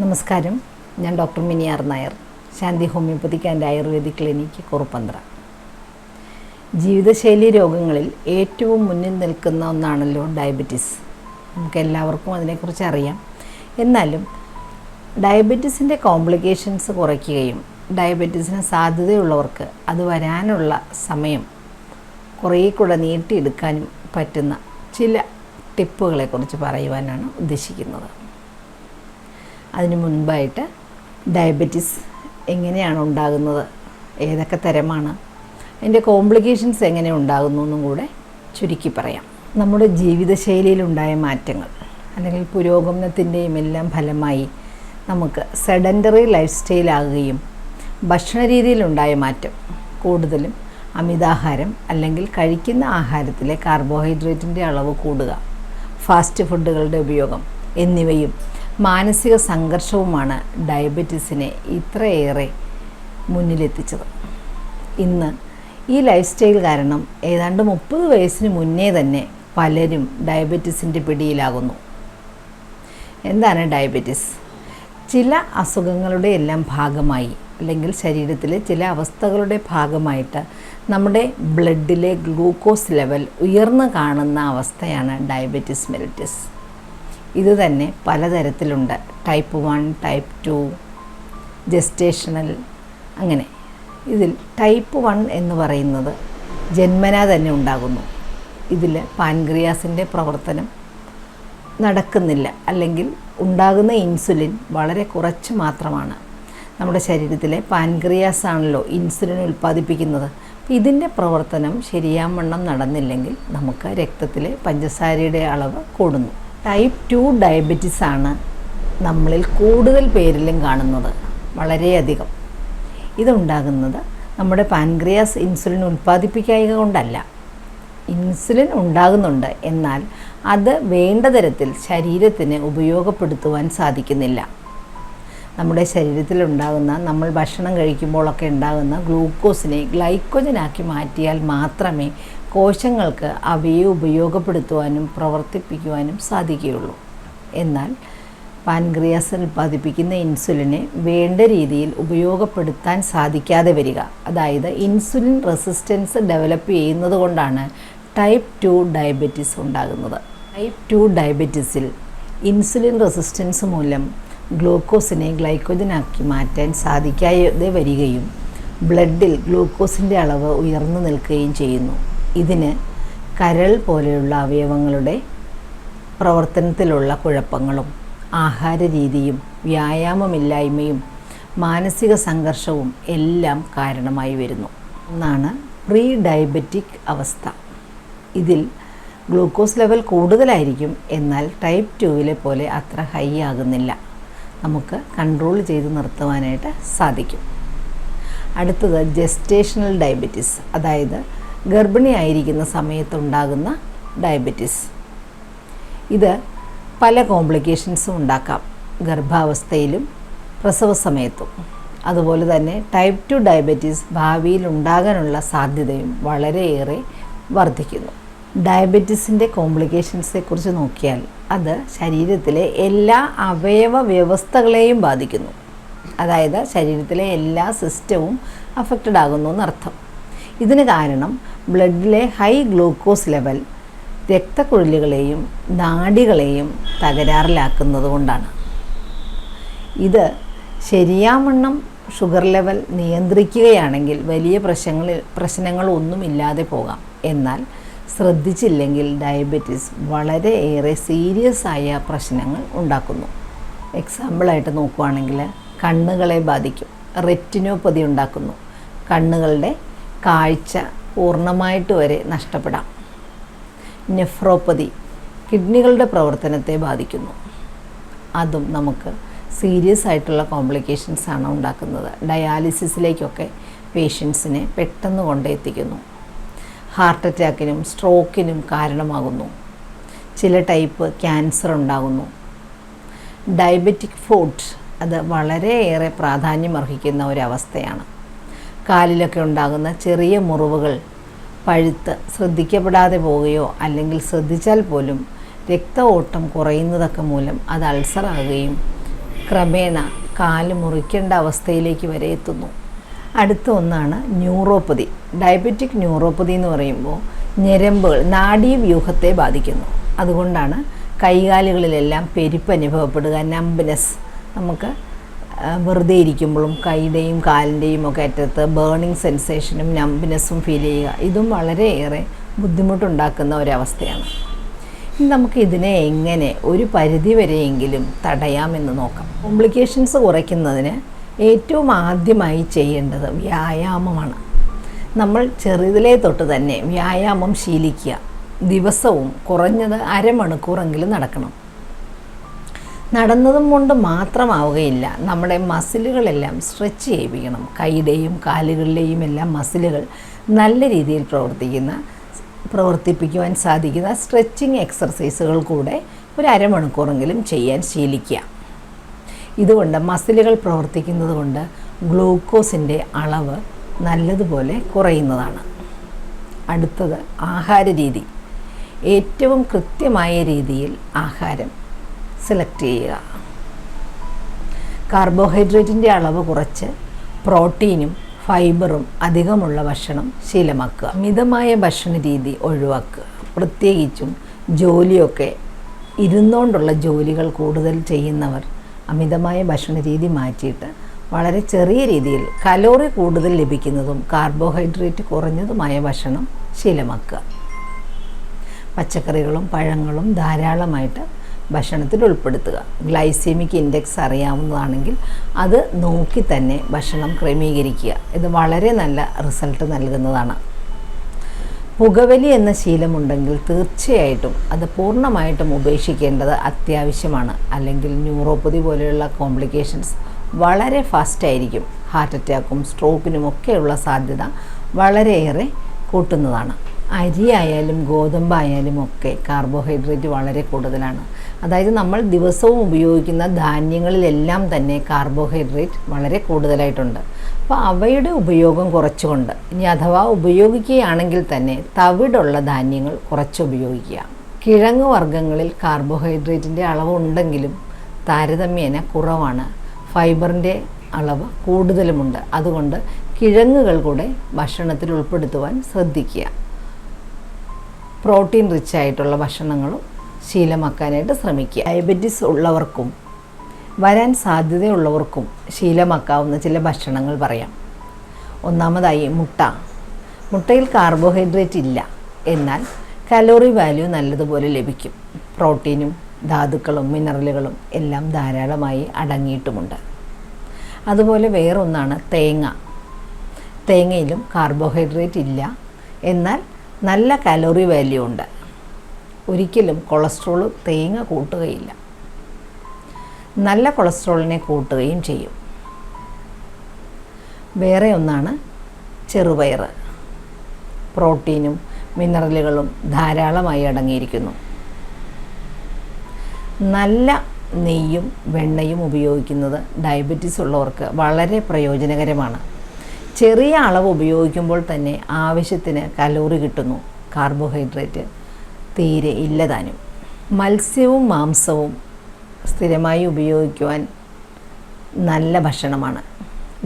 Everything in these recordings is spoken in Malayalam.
നമസ്കാരം. ഞാൻ doctor മിനിയാർ Nair Shanti homeopathic and ayurvedic clinic Kuruppanthara ജീവിതശൈലി രോഗങ്ങളിൽ ഏറ്റവും മുന്നിൽ നിൽക്കുന്ന ഒന്നാണല്ലോ ഡയബറ്റിസ്. നമുക്ക് എല്ലാവർക്കും അതിനെക്കുറിച്ച് അറിയാം. എന്നാലും ഡയബറ്റീസിന്റെ കോംപ്ലിക്കേഷൻസ് കുറയ്ക്കുകയും ഡയബറ്റീസിന് സാധ്യതയുള്ളവർക്ക് അത് വരാനുള്ള സമയം കുറേ കൂടെ നീട്ടിയെടുക്കാനും പറ്റുന്ന ചില ടിപ്പുകളെക്കുറിച്ച് പറയുവാനാണ് ഉദ്ദേശിക്കുന്നത്. അതിന് മുൻപായിട്ട് ഡയബറ്റിസ് എങ്ങനെയാണ് ഉണ്ടാകുന്നത്? ഏതൊക്കെ തരമാണ്? അതിന്റെ കോംപ്ലിക്കേഷൻസ് എങ്ങനെ ഉണ്ടാകുന്നു എന്നും കൂടെ ചുരുക്കി പറയാം. നമ്മുടെ ജീവിതശൈലിയിലുണ്ടായ മാറ്റങ്ങൾ അല്ലെങ്കിൽ പുരോഗമനത്തിന്റെയും എല്ലാം ഫലമായി നമുക്ക് സെഡന്ററി ലൈഫ് സ്റ്റൈലാകുകയും ഭക്ഷണരീതിയിലുണ്ടായ മാറ്റം കൂടുതലും അമിതാഹാരം അല്ലെങ്കിൽ കഴിക്കുന്ന ആഹാരത്തിലെ കാർബോഹൈഡ്രേറ്റിന്റെ അളവ് കൂടുക ഫാസ്റ്റ് ഫുഡുകളുടെ ഉപയോഗം എന്നിവയും മാനസിക സംഘർഷവുമാണ് ഡയബറ്റീസിനെ ഇത്രയേറെ മുന്നിലെത്തിച്ചത്. ഇന്ന് ഈ ലൈഫ് സ്റ്റൈൽ കാരണം ഏതാണ്ട് മുപ്പത് വയസ്സിന് മുന്നേ തന്നെ പലരും ഡയബറ്റീസിന്റെ പിടിയിലാകുന്നു. എന്താണ് ഡയബറ്റീസ്? ചില അസുഖങ്ങളുടെ എല്ലാം ഭാഗമായി അല്ലെങ്കിൽ ശരീരത്തിലെ ചില അവസ്ഥകളുടെ ഭാഗമായിട്ട് നമ്മുടെ ബ്ലഡിലെ ഗ്ലൂക്കോസ് ലെവൽ ഉയർന്നു കാണുന്ന അവസ്ഥയാണ് ഡയബറ്റീസ് മെലിറ്റസ് ഇത് തന്നെ പലതരത്തിലുണ്ട്. Type one type two gestational അങ്ങനെ. ഇതിൽ ടൈപ്പ് വൺ എന്ന് പറയുന്നത് ജന്മനാ തന്നെ ഉണ്ടാകുന്നു. ഇതിൽ പാൻക്രിയാസിന്റെ പ്രവർത്തനം നടക്കുന്നില്ല. അല്ലെങ്കിൽ ഉണ്ടാകുന്ന ഇൻസുലിൻ വളരെ കുറച്ച് മാത്രമാണ്. നമ്മുടെ ശരീരത്തിലെ പാൻക്രിയാസ് ആണല്ലോ ഇൻസുലിൻ ഉൽപ്പാദിപ്പിക്കുന്നത്. ഇതിന്റെ പ്രവർത്തനം ശരിയാവണ്ണം നടന്നില്ലെങ്കിൽ നമുക്ക് രക്തത്തിലെ പഞ്ചസാരയുടെ അളവ് കൂടുന്നു. ടൈപ്പ് ടു ഡയബറ്റിസ് ആണ് നമ്മളിൽ കൂടുതൽ പേരിലും കാണുന്നത്. വളരെയധികം. ഇതുണ്ടാകുന്നത് നമ്മുടെ പാൻക്രിയാസ് ഇൻസുലിൻ ഉൽപ്പാദിപ്പിക്കായക കൊണ്ടല്ല. ഇൻസുലിൻ ഉണ്ടാകുന്നുണ്ട്. എന്നാൽ അത് വേണ്ട തരത്തിൽ ശരീരത്തിന് ഉപയോഗപ്പെടുത്തുവാൻ സാധിക്കുന്നില്ല. നമ്മുടെ ശരീരത്തിലുണ്ടാകുന്ന നമ്മൾ ഭക്ഷണം കഴിക്കുമ്പോഴൊക്കെ ഉണ്ടാകുന്ന ഗ്ലൂക്കോസിനെ ഗ്ലൈക്കോജനാക്കി മാറ്റിയാൽ മാത്രമേ കോശങ്ങൾക്ക് അവയെ ഉപയോഗപ്പെടുത്തുവാനും പ്രവർത്തിപ്പിക്കുവാനും സാധിക്കുകയുള്ളൂ. എന്നാൽ പാൻക്രിയാസിൽ ഉൽപ്പാദിപ്പിക്കുന്ന ഇൻസുലിനെ വേണ്ട രീതിയിൽ ഉപയോഗപ്പെടുത്താൻ സാധിക്കാതെ വരിക. അതായത് ഇൻസുലിൻ റെസിസ്റ്റൻസ് ഡെവലപ്പ് ചെയ്യുന്നത് കൊണ്ടാണ് ടൈപ്പ് ടു ഡയബറ്റീസ് ഉണ്ടാകുന്നത്. ടൈപ്പ് ടു ഡയബറ്റീസിൽ ഇൻസുലിൻ റെസിസ്റ്റൻസ് മൂലം ഗ്ലൂക്കോസിനെ ഗ്ലൈക്കോജനാക്കി മാറ്റാൻ സാധിക്കാതെ വരികയും ബ്ലഡിൽ ഗ്ലൂക്കോസിന്റെ അളവ് ഉയർന്നു നിൽക്കുകയും ചെയ്യുന്നു. ഇതിന് കരൾ പോലെയുള്ള അവയവങ്ങളുടെ പ്രവർത്തനത്തിലുള്ള കുഴപ്പങ്ങളും ആഹാര രീതിയും വ്യായാമമില്ലായ്മയും മാനസിക സംഘർഷവും എല്ലാം കാരണമായി വരുന്നു. എന്നാണ് പ്രീ ഡയബറ്റിക് അവസ്ഥ. ഇതിൽ ഗ്ലൂക്കോസ് ലെവൽ കൂടുതലായിരിക്കും എന്നാൽ ടൈപ്പ് ടുവിലെ പോലെ അത്ര ഹൈ ആകുന്നില്ല. നമുക്ക് കൺട്രോൾ ചെയ്ത് നിർത്തുവാനായിട്ട് സാധിക്കും. അടുത്തത് ജെസ്റ്റേഷണൽ ഡയബറ്റീസ് അതായത് ഗർഭിണിയായിരിക്കുന്ന സമയത്തുണ്ടാകുന്ന ഡയബറ്റിസ്. ഇത് പല കോംപ്ലിക്കേഷൻസും ഉണ്ടാക്കാം. ഗർഭാവസ്ഥയിലും പ്രസവ സമയത്തും. അതുപോലെ തന്നെ ടൈപ്പ് ടു ഡയബറ്റീസ് ഭാവിയിൽ ഉണ്ടാകാനുള്ള സാധ്യതയും വളരെയേറെ വർദ്ധിക്കുന്നു. ഡയബറ്റീസിന്റെ കോംപ്ലിക്കേഷൻസെക്കുറിച്ച് നോക്കിയാൽ അത് ശരീരത്തിലെ എല്ലാ അവയവ വ്യവസ്ഥകളെയും ബാധിക്കുന്നു. അതായത് ശരീരത്തിലെ എല്ലാ സിസ്റ്റവും അഫക്റ്റഡ് ആകുന്നു എന്നർത്ഥം. ഇതിന് കാരണം ബ്ലഡിലെ ഹൈ ഗ്ലൂക്കോസ് ലെവൽ രക്തക്കുഴലുകളെയും നാഡികളെയും തകരാറിലാക്കുന്നത് കൊണ്ടാണ്. ഇത് ശരിയാവണ്ണം ഷുഗർ ലെവൽ നിയന്ത്രിക്കുകയാണെങ്കിൽ വലിയ പ്രശ്നങ്ങൾ പ്രശ്നങ്ങളൊന്നും ഇല്ലാതെ പോകാം. എന്നാൽ ശ്രദ്ധിച്ചില്ലെങ്കിൽ ഡയബറ്റീസ് വളരെയേറെ സീരിയസ് ആയ പ്രശ്നങ്ങൾ ഉണ്ടാക്കുന്നു. എക്സാമ്പിളായിട്ട് നോക്കുവാണെങ്കിൽ കണ്ണുകളെ ബാധിക്കും റെറ്റിനോപ്പതി ഉണ്ടാക്കുന്നു. കണ്ണുകളുടെ കാഴ്ച പൂർണമായിട്ട് വരെ നഷ്ടപ്പെടാം. നെഫ്രോപ്പതി കിഡ്നികളുടെ പ്രവർത്തനത്തെ ബാധിക്കുന്നു. അതും നമുക്ക് സീരിയസ് ആയിട്ടുള്ള കോംപ്ലിക്കേഷൻസ് ആണ് ഉണ്ടാക്കുന്നത്. ഡയാലിസിസിലേക്കൊക്കെ പേഷ്യൻസിനെ പെട്ടെന്ന് കൊണ്ടെത്തിക്കുന്നു. ഹാർട്ട് അറ്റാക്കിനും സ്ട്രോക്കിനും കാരണമാകുന്നു. ചില ടൈപ്പ് ക്യാൻസർ ഉണ്ടാകുന്നു. ഡയബറ്റിക് ഫുഡ് അത് വളരെയേറെ പ്രാധാന്യം അർഹിക്കുന്ന ഒരവസ്ഥയാണ്. കാലിലൊക്കെ ഉണ്ടാകുന്ന ചെറിയ മുറിവുകൾ പഴുത്ത് ശ്രദ്ധിക്കപ്പെടാതെ പോവുകയോ അല്ലെങ്കിൽ ശ്രദ്ധിച്ചാൽ പോലും രക്ത ഓട്ടം കുറയുന്നതൊക്കെ മൂലം അത് അൾസറാകുകയും ക്രമേണ കാൽ മുറിക്കേണ്ട അവസ്ഥയിലേക്ക് വരെ എത്തുന്നു. അടുത്ത ഒന്നാണ് ന്യൂറോപ്പതി. ഡയബറ്റിക് ന്യൂറോപ്പതി എന്ന് പറയുമ്പോൾ ഞരമ്പുകൾ നാഡീവ്യൂഹത്തെ ബാധിക്കുന്നു. അതുകൊണ്ടാണ് കൈകാലുകളിലെല്ലാം പെരുപ്പ് അനുഭവപ്പെടുക നമ്പിനെസ്. നമുക്ക് വെറുതെ ഇരിക്കുമ്പോഴും കൈയുടെയും കാലിന്റെയും ഒക്കെ അറ്റത്ത് ബേണിംഗ് സെൻസേഷനും നമ്പിനെസ്സും ഫീൽ ചെയ്യുക. ഇതും വളരെയേറെ ബുദ്ധിമുട്ടുണ്ടാക്കുന്ന ഒരവസ്ഥയാണ്. ഇനി നമുക്ക് ഇതിനെ എങ്ങനെ ഒരു പരിധി വരെയെങ്കിലും തടയാമെന്ന് നോക്കാം. കോംപ്ലിക്കേഷൻസ് കുറയ്ക്കുന്നതിന് ഏറ്റവും ആദ്യമായി ചെയ്യേണ്ടത് വ്യായാമമാണ്. നമ്മൾ ചെറുതിലേ തൊട്ട് തന്നെ വ്യായാമം ശീലിക്കുക. ദിവസവും കുറഞ്ഞത് അരമണിക്കൂറെങ്കിലും നടക്കണം. നടന്നതും കൊണ്ട് മാത്രമാവുകയില്ല. നമ്മുടെ മസിലുകളെല്ലാം സ്ട്രെച്ച് ചെയ്യിപ്പിക്കണം. കൈയുടെയും കാലുകളിലെയും എല്ലാം മസിലുകൾ നല്ല രീതിയിൽ പ്രവർത്തിക്കുന്ന പ്രവർത്തിപ്പിക്കുവാൻ സാധിക്കുന്ന സ്ട്രെച്ചിങ് എക്സർസൈസുകൾ കൂടെ ഒരു അരമണിക്കൂറെങ്കിലും ചെയ്യാൻ ശീലിക്കുക. ഇതുകൊണ്ട് മസിലുകൾ പ്രവർത്തിക്കുന്നത് കൊണ്ട് ഗ്ലൂക്കോസിന്റെ അളവ് നല്ലതുപോലെ കുറയുന്നതാണ്. അടുത്തത് ആഹാര രീതി ഏറ്റവും കൃത്യമായ രീതിയിൽ ആഹാരം സെലക്ട് ചെയ്യുക. കാർബോഹൈഡ്രേറ്റിന്റെ അളവ് കുറച്ച് പ്രോട്ടീനും ഫൈബറും അധികമുള്ള ഭക്ഷണം ശീലമാക്കുക. മിതമായ ഭക്ഷണ രീതി ഒഴിവാക്കുക. പ്രത്യേകിച്ചും ജോലിയൊക്കെ ഇരുന്നുകൊണ്ടുള്ള ജോലികൾ കൂടുതൽ ചെയ്യുന്നവർ അമിതമായ ഭക്ഷണ രീതി മാറ്റിയിട്ട് വളരെ ചെറിയ രീതിയിൽ കലോറി കൂടുതൽ ലഭിക്കുന്നതും കാർബോഹൈഡ്രേറ്റ് കുറഞ്ഞതുമായ ഭക്ഷണം ശീലമാക്കുക. പച്ചക്കറികളും പഴങ്ങളും ധാരാളമായിട്ട് ഭക്ഷണത്തിൽ ഉൾപ്പെടുത്തുക. ഗ്ലൈസീമിക് ഇൻഡെക്സ് അറിയാവുന്നതാണെങ്കിൽ അത് നോക്കി തന്നെ ഭക്ഷണം ക്രമീകരിക്കുക. ഇത് വളരെ നല്ല റിസൾട്ട് നൽകുന്നതാണ്. പുകവലി എന്ന ശീലമുണ്ടെങ്കിൽ തീർച്ചയായിട്ടും അത് പൂർണമായിട്ടും ഉപേക്ഷിക്കേണ്ടത് അത്യാവശ്യമാണ്. അല്ലെങ്കിൽ ന്യൂറോപ്പതി പോലെയുള്ള കോംപ്ലിക്കേഷൻസ് വളരെ ഫാസ്റ്റായിരിക്കും ഹാർട്ട് അറ്റാക്കും സ്ട്രോക്കിനും ഒക്കെയുള്ള സാധ്യത വളരെയേറെ കൂട്ടുന്നതാണ്. അരിയായാലും ഗോതമ്പായാലും ഒക്കെ കാർബോഹൈഡ്രേറ്റ് വളരെ കൂടുതലാണ്. അതായത് നമ്മൾ ദിവസവും ഉപയോഗിക്കുന്ന ധാന്യങ്ങളിലെല്ലാം തന്നെ കാർബോഹൈഡ്രേറ്റ് വളരെ കൂടുതലായിട്ടുണ്ട്. അപ്പോൾ അവയുടെ ഉപയോഗം കുറച്ചുകൊണ്ട് ഇനി അഥവാ ഉപയോഗിക്കുകയാണെങ്കിൽ തന്നെ തവിടുള്ള ധാന്യങ്ങൾ കുറച്ച് ഉപയോഗിക്കുക. കിഴങ്ങ് വർഗങ്ങളിൽ കാർബോഹൈഡ്രേറ്റിന്റെ അളവ് ഉണ്ടെങ്കിലും താരതമ്യേന കുറവാണ്. ഫൈബറിന്റെ അളവ് കൂടുതലുമുണ്ട്. അതുകൊണ്ട് കിഴങ്ങുകൾ കൂടെ ഭക്ഷണത്തിൽ ഉൾപ്പെടുത്തുവാൻ ശ്രദ്ധിക്കുക. പ്രോട്ടീൻ റിച്ച് ആയിട്ടുള്ള ഭക്ഷണങ്ങളും ശീലമാക്കാനായിട്ട് ശ്രമിക്കുക. ഡയബറ്റിസ് ഉള്ളവർക്കും വരാൻ സാധ്യതയുള്ളവർക്കും ശീലമാക്കാവുന്ന ചില ഭക്ഷണങ്ങൾ പറയാം. ഒന്നാമതായി മുട്ട. മുട്ടയിൽ കാർബോഹൈഡ്രേറ്റ് ഇല്ല. എന്നാൽ കലോറി വാല്യൂ നല്ലതുപോലെ ലഭിക്കും. പ്രോട്ടീനും ധാതുക്കളും മിനറലുകളും എല്ലാം ധാരാളമായി അടങ്ങിയിട്ടുമുണ്ട്. അതുപോലെ വേറൊന്നാണ് തേങ്ങ. തേങ്ങയിലും കാർബോഹൈഡ്രേറ്റ് ഇല്ല. എന്നാൽ നല്ല കലോറി വാല്യൂ ഉണ്ട്. ഒരിക്കലും കൊളസ്ട്രോൾ തേങ്ങ കൂട്ടുകയില്ല. നല്ല കൊളസ്ട്രോളിനെ കൂട്ടുകയും ചെയ്യും. വേറെ ഒന്നാണ് ചെറുപയർ. പ്രോട്ടീനും മിനറലുകളും ധാരാളമായി അടങ്ങിയിരിക്കുന്നു. നല്ല നെയ്യും വെണ്ണയും ഉപയോഗിക്കുന്നത് ഡയബറ്റീസ് ഉള്ളവർക്ക് വളരെ പ്രയോജനകരമാണ്. ചെറിയ അളവ് ഉപയോഗിക്കുമ്പോൾ തന്നെ ആവശ്യത്തിന് കലോറി കിട്ടുന്നു. കാർബോഹൈഡ്രേറ്റ് തീരെ ഇല്ലതാനും. മത്സ്യവും മാംസവും സ്ഥിരമായി ഉപയോഗിക്കുവാൻ നല്ല ഭക്ഷണമാണ്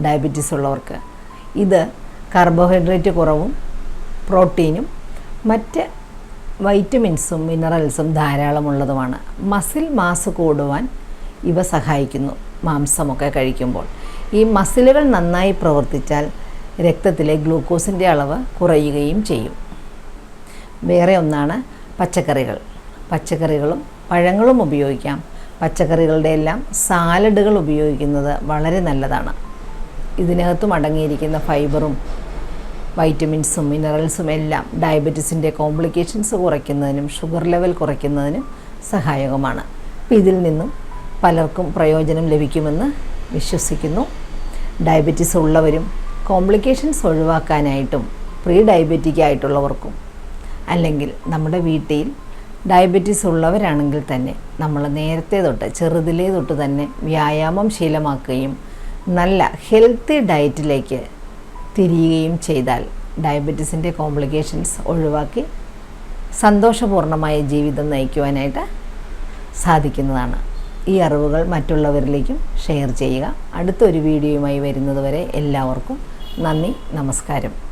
ഡയബറ്റീസ് ഉള്ളവർക്ക്. ഇത് കാർബോഹൈഡ്രേറ്റ് കുറവും പ്രോട്ടീനും മറ്റ് വൈറ്റമിൻസും മിനറൽസും ധാരാളമുള്ളതുമാണ്. മസിൽ മാസ് കൂടുവാൻ ഇവ സഹായിക്കുന്നു മാംസമൊക്കെ കഴിക്കുമ്പോൾ. ഈ മസിലുകൾ നന്നായി പ്രവർത്തിച്ചാൽ രക്തത്തിലെ ഗ്ലൂക്കോസിന്റെ അളവ് കുറയുകയും ചെയ്യും. വേറെ ഒന്നാണ് പച്ചക്കറികൾ. പച്ചക്കറികളും പഴങ്ങളും ഉപയോഗിക്കാം. പച്ചക്കറികളുടെ എല്ലാം സാലഡുകൾ ഉപയോഗിക്കുന്നത് വളരെ നല്ലതാണ്. ഇതിനകത്തും അടങ്ങിയിരിക്കുന്ന ഫൈബറും വൈറ്റമിൻസും മിനറൽസും എല്ലാം ഡയബറ്റീസിന്റെ കോംപ്ലിക്കേഷൻസ് കുറയ്ക്കുന്നതിനും ഷുഗർ ലെവൽ കുറയ്ക്കുന്നതിനും സഹായകമാണ്. അപ്പോൾ ഇതിൽ നിന്നും പലർക്കും പ്രയോജനം ലഭിക്കുമെന്ന് വിശ്വസിക്കുന്നു. ഡയബറ്റീസ് ഉള്ളവരും കോംപ്ലിക്കേഷൻസ് ഒഴിവാക്കാനായിട്ടും പ്രീ ഡയബറ്റിക് ആയിട്ടുള്ളവർക്കും അല്ലെങ്കിൽ നമ്മുടെ വീട്ടിൽ ഡയബറ്റീസ് ഉള്ളവരാണെങ്കിൽ തന്നെ നമ്മൾ നേരത്തെ തൊട്ട് ചെറുതിലേ തൊട്ട് തന്നെ വ്യായാമം ശീലമാക്കുകയും നല്ല ഹെൽത്തി ഡയറ്റിലേക്ക് തിരിയുകയും ചെയ്താൽ ഡയബറ്റീസിന്റെ കോംപ്ലിക്കേഷൻസ് ഒഴിവാക്കി സന്തോഷപൂർണമായ ജീവിതം നയിക്കുവാനായിട്ട് സാധിക്കുന്നതാണ്. ഈ അറിവുകൾ മറ്റുള്ളവരിലേക്കും ഷെയർ ചെയ്യുക. അടുത്തൊരു വീഡിയോയുമായി വരുന്നതുവരെ എല്ലാവർക്കും നന്ദി നമസ്കാരം.